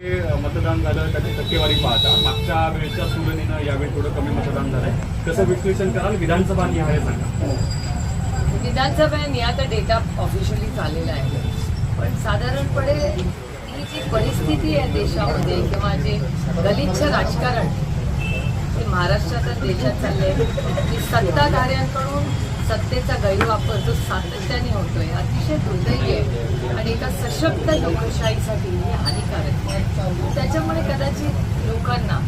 मतदान झालं त्याची टक्केवारी पाहता. मागच्या वेळच्या तुलनेनं यावेळी थोडं कमी मतदान झालंय. कसं विश्लेषण कराल? विधानसभा निहाय सांगा. विधानसभेने आता डेटा ऑफिशियली चाललेला आहे. पण साधारणपणे ही जी परिस्थिती आहे देशामध्ये किंवा जे गलिच्छ राजकारण ते महाराष्ट्रात देशात चाललंय की सत्ताधाऱ्यांकडून सत्तेचा गैरवापर जो सातत्याने होतोय अतिशय दुर्दैवी आहे. आणि एका सशक्त लोकशाहीसाठी हे हानिकारक आहे. त्याच्यामुळे कदाचित लोकांना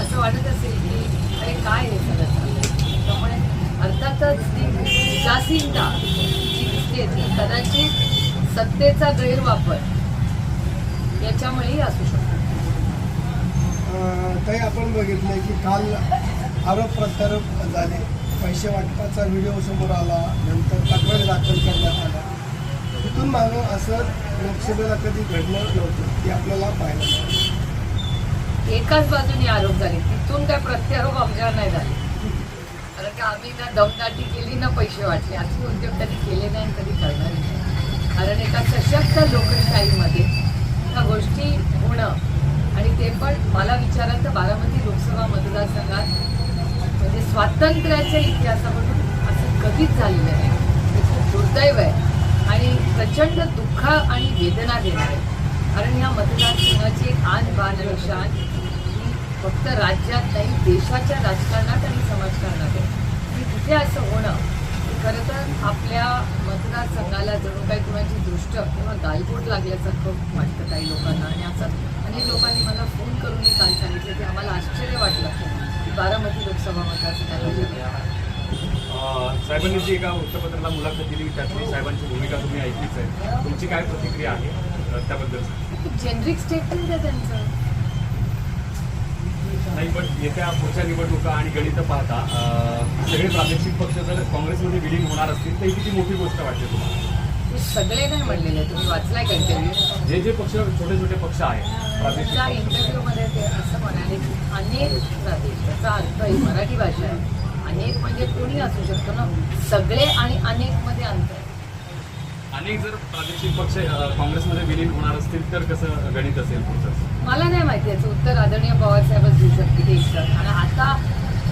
असं वाटत असेल की अरे काय हे सगळं त्यामुळे अर्थातच ती उदासीनता जी दिसते ती कदाचित सत्तेचा गैरवापर याच्यामुळेही असू शकतो. अं, आपण बघितलं की काल आरोप प्रत्यारोप झाले. पैसे वाटपाचा व्हिडिओ समोर आला नंतर तक्रार दाखल करण्यात आला तिथून मागं असं लोकसभेला कधी घडलं नव्हतं ते आपल्याला पाहायला एकाच बाजूने आरोप झाले. तिथून काय प्रत्यारोप आमच्यावर नाही झाले. कारण की आम्ही ना दमदाटी केली ना पैसे वाटले. असे उद्योग कधी केले नाही आणि कधी करणार नाही. कारण एका सशक्त लोकशाहीमध्ये ह्या गोष्टी होणं आणि ते पण मला विचारायचं तर बारामती लोकसभा मतदारसंघात म्हणजे स्वातंत्र्याच्या इतिहासामधून असं कधीच झालेलं नाही. हे खूप दुर्दैव आहे. आणि प्रचंड दुःख आणि वेदना देणार आहे. कारण ह्या मतदारसंघाची एक आन बान शान ही फक्त राज्यात नाही देशाच्या राजकारणात आणि समाजकारणात आहे. आणि तिथे असं होणं खरं तर आपल्या मतदारसंघाला जणू काही कुणाची दृष्ट किंवा गालबोट लागल्यासारखं वाटतं काही लोकांना. आणि असं अनेक लोकांनी मला फोन करून काल सांगितलं की आम्हाला आश्चर्य वाटलं. की बारामती लोकसभा मतदारसंघाला अं, साहेबांनी जी एका वृत्तपत्राला मुलाखत दिली. त्यातली साहेबांची भूमिका तुम्ही ऐकलीच आहे. तुमची काय प्रतिक्रिया आहे? त्याबद्दल. जेनरिक स्टेटमेंट आहे त्यांचं. नाही पण येत्या पुढच्या निवडणुका आणि गणित पाहता सगळे प्रादेशिक पक्ष जर काँग्रेसमध्ये विलीन होणार असतील तर ही किती मोठी गोष्ट वाटते तुम्हाला? सगळे नाही म्हणलेले. तुम्ही वाचलाय का जे जे पक्ष छोटे छोटे पक्ष आहेत पक्ष इंटरव्ह्यूमध्ये ते असं म्हणाले की अनेक प्रदेश त्याचा अर्थ ही मराठी भाषा आहे. अनेक म्हणजे कोणी असू शकतो ना? सगळे आणि अनेकमध्ये अंतर आहे. अनेक जर प्रादेशिक पक्ष काँग्रेसमध्ये विलीन होणार असतील तर कसं गणित असेल पुढचं? मला नाही माहिती याचं उत्तर आदरणीय पवारसाहेबच देऊ शकते ते एकतर आणि आता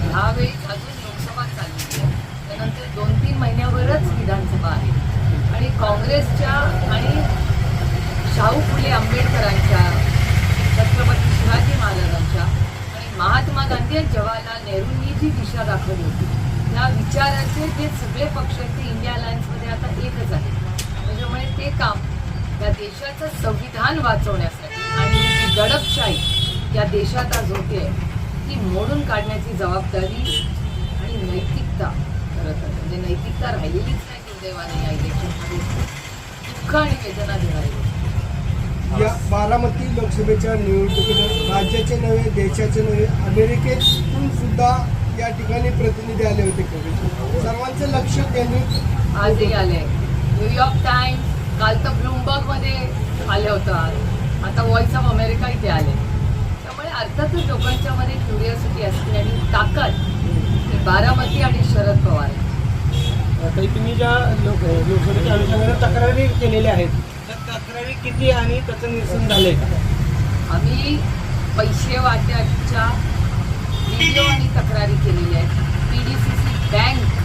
ह्यावेळी अजून लोकसभा चालली आहे. त्यानंतर दोन तीन महिन्यावरच विधानसभा आहे. आणि काँग्रेसच्या आणि शाहू फुले आंबेडकरांच्या छत्रपती शिवाजी महाराजांच्या आणि महात्मा गांधी आणि जवाहरलाल नेहरूंनी जी दिशा दाखवली होती त्या विचाराचे जे सगळे पक्ष आहेत ते इंडिया अलायन्समध्ये आता एकच आहे त्याच्यामुळे ते काम या देशाचं संविधान वाचवण्यासाठी आणि जी दडपशाही या देशात आज होते ती मोडून काढण्याची जबाबदारी आणि नैतिकता करत म्हणजे नैतिकता राहिलेलीच नाही दुर्दैवाने या इलेक्शनमध्ये. दुःख आणि वेदना देणारी होती या बारामती लोकसभेच्या निवडणुकीत राज्याचे नव्हे देशाचे नव्हे अमेरिकेतून सुद्धा या ठिकाणी प्रतिनिधी आले होते सर्वांचं लक्ष केंद्रित आजही आले न्यूयॉर्क टाइम्स काल तर ब्लूमबर्गमध्ये आले होतं आज. आता व्हॉइस ऑफ अमेरिका इथे आले त्यामुळे अर्थातच लोकांच्या मध्ये क्युरिओसिटी असते आणि ताकद ही बारामती आणि शरद पवार. काही तुम्ही ज्या लोक लोकसभेच्या अनुषंगाने तक्रारी केलेल्या आहेत किती आणि त्याचं निरसन झालंय आम्ही पैसे वाट्याच्या व्हिडिओ आणि तक्रारी केलेली आहे P D C C bank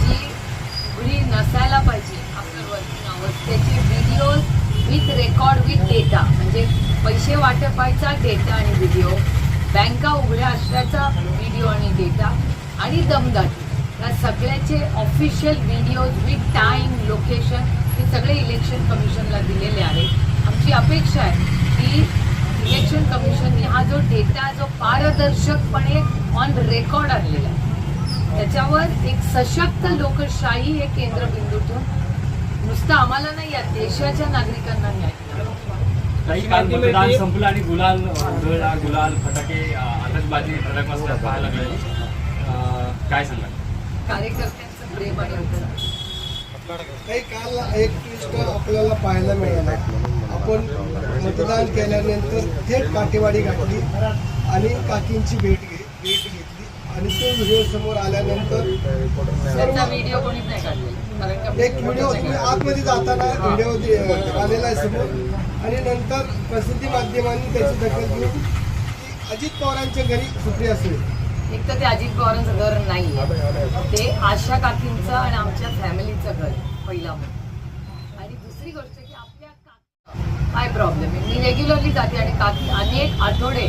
जी उघडी नसायला पाहिजे आफ्टर वर्किंग आवर्स त्याचे videos with record with data म्हणजे पैसे वाटपायचा डेटा आणि व्हिडिओ बँका उघड्या असल्याचा व्हिडिओ आणि डेटा आणि दमदाटी. या सगळ्याचे official videos with time location हे सगळे इलेक्शन कमिशनला दिलेले आहेत आमची अपेक्षा आहे की इलेक्शन कमिशनने हा जो डेटा जो पारदर्शकपणे ऑन रेकॉर्ड आणलेला आहे त्याच्यावर एक सशक्त लोकशाही हे केंद्रबिंदूतून नुसतं आम्हाला नाही या देशाच्या नागरिकांना न्याय मिळावा. काही काल मतदान संपलं आणि गुलाल गुलाल फटाके आतषबाजी फटाक पाहायला लागले काय सांगाल कार्यकर्त्यांचं प्रेम आणि. काही काल एक ट्विस्ट आपल्याला पाहायला मिळाला. आपण मतदान केल्यानंतर थेट काठेवाडी घातली आणि काकींची भेट घे भेट घेतली. आणि तो व्हिडिओ समोर आल्यानंतर एक व्हिडिओ तुम्ही आतमध्ये जाताना व्हिडिओ आलेला आहे समोर. आणि नंतर प्रसिद्धी माध्यमांनी त्याची दखल घेऊन अजित पवारांच्या घरी सुप्रिया सुळे. एक तर ते अजित पवारांचं घर नाही ते आशा काकींचं आणि आमच्या फॅमिलीचं घर पहिला आणि दुसरी गोष्ट की आपल्या काय प्रॉब्लेम आहे? मी रेग्युलरली जाते आणि काकी अनेक आठवडे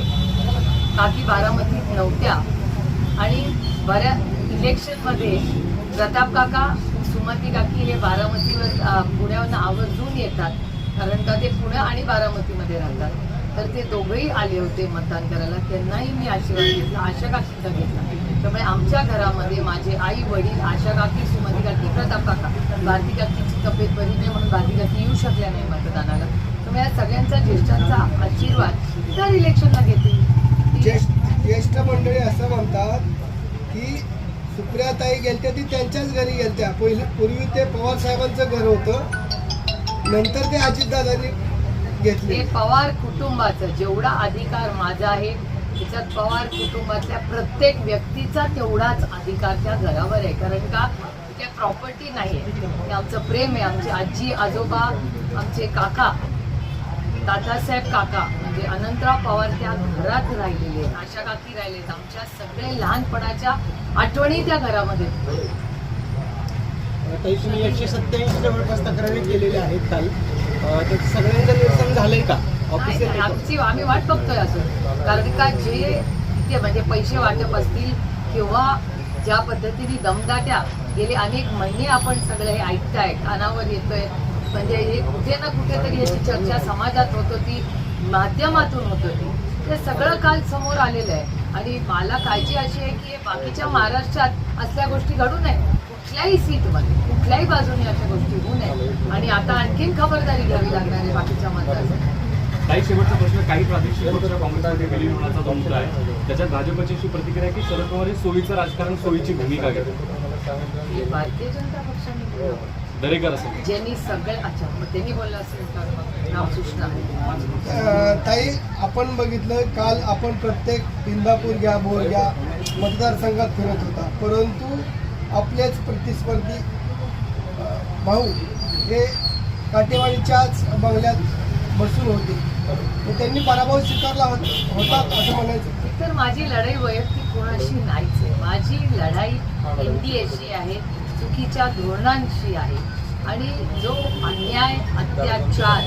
काकी बारामतीत नव्हत्या. आणि बऱ्या इलेक्शनमध्ये प्रताप काका सुमती काकी हे बारामतीवर अ, पुण्यावरून आवर्जून येतात. कारण का ते पुणे आणि बारामतीमध्ये राहतात. तर ते दोघंही आले होते मतदान करायला. त्यांनाही मी आशीर्वाद घेतला आशा काकीचा घेतला. त्यामुळे आमच्या घरामध्ये माझे आई वडील आशा काकी सुमती काकी प्रताप काका भारती काकीची तब्येत बरी नाही म्हणून भारती काकी येऊ शकल्या नाही मतदानाला. त्यामुळे या सगळ्यांचा ज्येष्ठांचा आशीर्वाद त्या इलेक्शनला घेते. ज्येष्ठ ज्येष्ठ मंडळी असं म्हणतात की सुप्रियाताई गेलत्या ती त्यांच्याच घरी गेलत्या. पहिले पूर्वी ते पवार साहेबांचं घर होतं. नंतर ते अजितदादांनी घेतले. ते पवार कुटुंबाचं जेवढा अधिकार माझा आहे त्याच्यात पवार कुटुंबातल्या प्रत्येक व्यक्तीचा तेवढाच अधिकार त्या घरावर आहे. कारण का? त्या प्रॉपर्टी नाही आहे आमचं प्रेम आहे. आमची आजी आजोबा आमचे काका दादासाहेब काका म्हणजे अनंतराव पवार त्या घरात राहिलेले आहेत. आशा काकी राहिले आहेत आमच्या सगळे लहानपणाच्या आठवणी त्या घरामध्ये. तुम्ही एकशे सत्याऐंशी जवळपास तक्रारी केलेल्या आहेत काल. त्याचं सगळ्यांचं निरसन झालंय का? नाही, ऑफिशियल नाही, आमची आम्ही वाट बघतोय अजून कारण का जे इथे म्हणजे पैसे वाटप असतील किंवा ज्या पद्धतीने दमदाट्या गेले अनेक महिने आपण सगळे हे ऐकताय कानावर येतोय. म्हणजे हे कुठे ना कुठेतरी याची चर्चा समाजात होत होती माध्यमातून होत होती. ते सगळं काल समोर आलेलं आहे. आणि मला काळजी अशी आहे की हे बाकीच्या महाराष्ट्रात असल्या गोष्टी घडू नये. कुठल्याही सीटमध्ये कुठल्याही बाजूने अशा गोष्टी होऊ नये. आणि आता आणखीन खबरदारी घ्यावी लागणार आहे बाकीच्या मतदारांसाठी काही शेवटचा प्रश्न काही प्रादेशिक पक्ष काँग्रेसमध्ये विलीन होण्याचा मुद्दा आहे. त्याच्यात भाजपची अशी प्रतिक्रिया आहे की शरद पवार हे सोयीचं राजकारण सोयीची भूमिका घेतात. हे भारतीय जनता पक्षाने बोललं. दरेकर असेल ज्यांनी सगळे अच्छा मग त्यांनी बोललं असेल तर मग नाव सूचना अं, ताई आपण बघितलं काल आपण प्रत्येक इंदापूर घ्या बोर घ्या मतदारसंघात फिरत होता. परंतु आपलेच प्रतिस्पर्धी भाऊ हे काटेवाडीच्याच बंगल्यात बसून होते. तर त्यांनी पराभव स्वीकारला होता असं म्हणायचं. तर माझी लढाई वैयक्तिक कोणाशी नाहीच आहे. माझी लढाई एन डी एशी आहे चुकीच्या धोरणांशी आहे. आणि जो अन्याय अत्याचार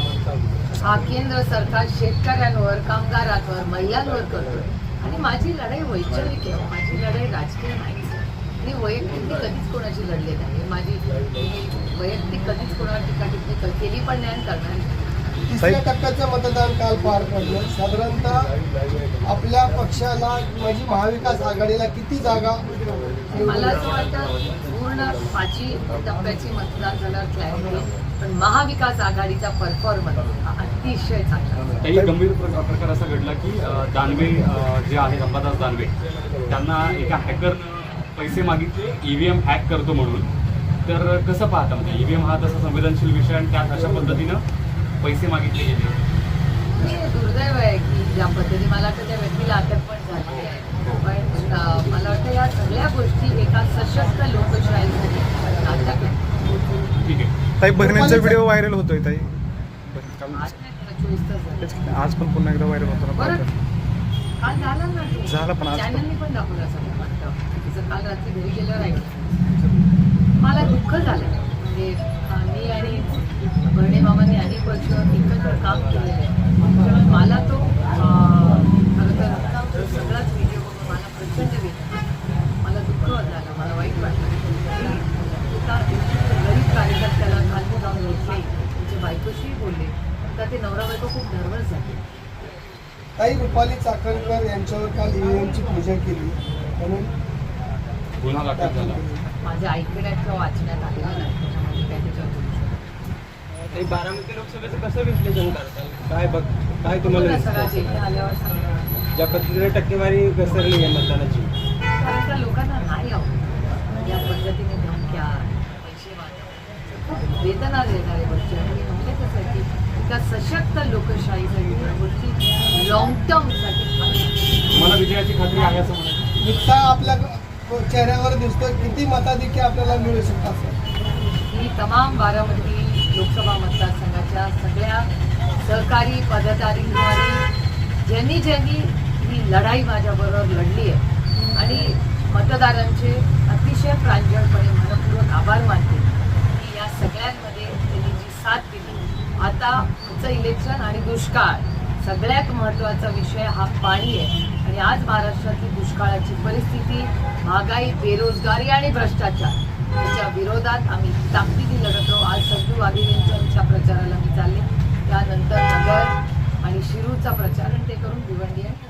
हा केंद्र सरकार शेतकऱ्यांवर कामगारांवर महिलांवर करतो आणि माझी लढाई वैचारिक आहे. माझी लढाई राजकीय नाहीच आहे. मी वैयक्तिक मी कधीच कोणाची लढले नाही माझी वैयक्तिक कधीच कोणावर टीका टिप्पणी केली पण नाही करणार नाही. तिसऱ्या टप्प्याचं मतदान काल पार पडलं साधारणतः आपल्या पक्षाला म्हणजे महाविकास आघाडीला किती जागा मला असं वाटतं पूर्ण पाचवी टप्प्याची मतदान झाल्यावर क्लॅरिटी पण महाविकास आघाडीचा परफॉर्मन्स हा अतिशय चांगला आहे. काही गंभीर प्र- प्रकार असा घडला की दानवे जे आहेत अंबादास दानवे त्यांना एका हॅकरनं पैसे मागितले ईव्हीएम हॅक करतो म्हणून. तर कसं पाहता म्हणजे ईव्हीएम हा तसा संवेदनशील विषय आणि त्यात अशा पद्धतीनं पैसे मागितले गेले. हे दुर्दैव आहे की ज्या पद्धती मला वाटतं त्या व्यक्तीला अटक पण झाली आहे. पण अं, मला वाटतं या सगळ्या गोष्टी एका सशक्त लोकशाहीसाठी ठीक आहे. ताई बहिणींचा व्हिडिओ व्हायरल होतोय ताई. आज पण पुन्हा एकदा व्हायरल होतो ना. काल झाला ना. झालं पण आज पण. चॅनलनी पण दाखवलं सगळं तिचं काल रात्री घरी गेल्यावर ऐकलं मला दुःख झालं म्हणजे मी आणि बर्णे मामाने अनेक वर्ष एकत्र काम केलेलं आहे. मला तो खरं तर सगळाच व्हिडिओ बघून मला प्रचंड वेदना मला दुःख झालं मला वाईट वाटलं. एका गरीब कार्यकर्त्याला खाली जाऊन घेतले तुमच्या बायकोशीही बोलले. तर ते नवरा बायको खूप नर्वस झाले ताई रुपाली चाकणकर यांच्यावर काल ईव्हीएमची पूजा केली. म्हणून गुन्हा दाखल झाला. माझ्या ऐकण्यात किंवा वाचण्यात आलेलं नाही त्याच्यामध्ये काय त्याच्यावर बारामती लोकसभेचं कसं विश्लेषण करताल? काय बघ काय. तुम्हाला ज्या पद्धतीने टक्केवारी घसरली आहे मतदानाची. लोकांना नाही आवडत. या पद्धतीने धमक्या पैसे वाटप खूप वेदना देणाऱ्या गोष्टी आणि मी म्हणले तसं की एका सशक्त लोकशाहीसाठी गोष्टी लॉंग टर्मसाठी मला विजयाची खात्री आहे असं म्हणायचं. उत्साह तो चेहऱ्यावर दिसतोय किती मताधिक्य आपल्याला मिळू शकतात? ही तमाम बारामती लोकसभा मतदारसंघाच्या सगळ्या सहकारी पदाधिकारी ज्यांनी ज्यांनी ही लढाई माझ्याबरोबर लढली आहे आणि मतदारांचे अतिशय प्रांजळपणे मनपूर्वक आभार मानते. की या सगळ्यांमध्ये त्यांनी जी साथ दिली आता पुढचं इलेक्शन आणि दुष्काळ सगळ्यात महत्त्वाचा विषय हा पाणी आहे. आणि आज महाराष्ट्रातली दुष्काळाची परिस्थिती महागाई बेरोजगारी आणि भ्रष्टाचार याच्या विरोधात आम्ही ताकदीने लढत आहोत. आज संजू वाघिणींच्या प्रचाराला मी चालले. त्यानंतर नगर आणि शिरूरचा प्रचार आणि ते करून भिवंडी आहे.